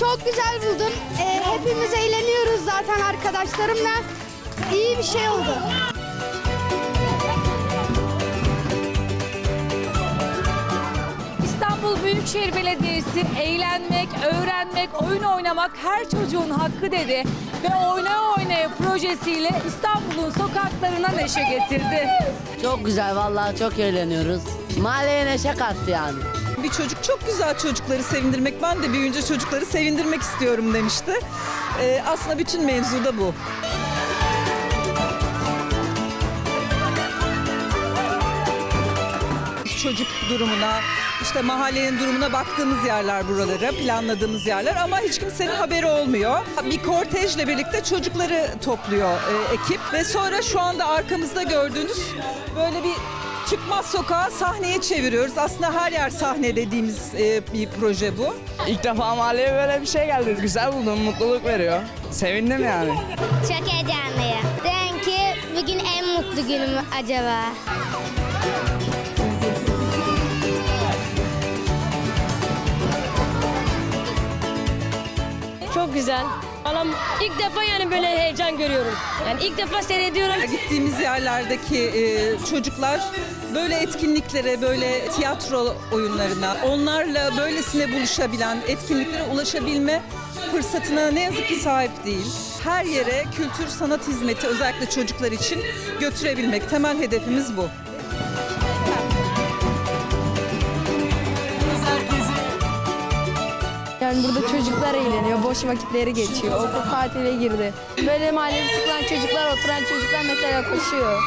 Çok güzel buldum. Ee, hepimiz eğleniyoruz zaten arkadaşlarımla. İyi bir şey oldu. İstanbul Büyükşehir Belediyesi eğlenmek, öğrenmek, oyun oynamak her çocuğun hakkı dedi ve oynaya oynaya projesiyle İstanbul'un sokaklarına neşe getirdi. Çok güzel vallahi çok eğleniyoruz. Mahalleye neşe kattı yani. Bir çocuk çok güzel çocukları sevindirmek. Ben de büyüyünce çocukları sevindirmek istiyorum demişti. Ee, aslında bütün mevzu da bu. Çocuk durumuna, işte mahallenin durumuna baktığımız yerler buraları, planladığımız yerler ama hiç kimsenin haberi olmuyor. Bir kortejle birlikte çocukları topluyor e, ekip ve sonra şu anda arkamızda gördüğünüz böyle bir çıkmaz sokağa sahneye çeviriyoruz. Aslında her yer sahne dediğimiz e, bir proje bu. İlk defa mahalleye böyle bir şey geldi. Güzel buldum, mutluluk veriyor. Sevindim yani. Çok heyecanlıyım. Belki bugün en mutlu günüm acaba. Çok güzel. Valla ilk defa yani böyle heyecan görüyorum. Yani ilk defa seyrediyorum. Gittiğimiz yerlerdeki e, çocuklar böyle etkinliklere, böyle tiyatro oyunlarına, onlarla böylesine buluşabilen, etkinliklere ulaşabilme fırsatına ne yazık ki sahip değil. Her yere kültür sanat hizmeti özellikle çocuklar için götürebilmek. Temel hedefimiz bu. Yani burada çocuklar eğleniyor, boş vakitleri geçiyor. Okul tatile girdi. Böyle mahallede sıkılan çocuklar, oturan çocuklar mesela koşuyor.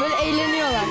Böyle eğleniyorlar.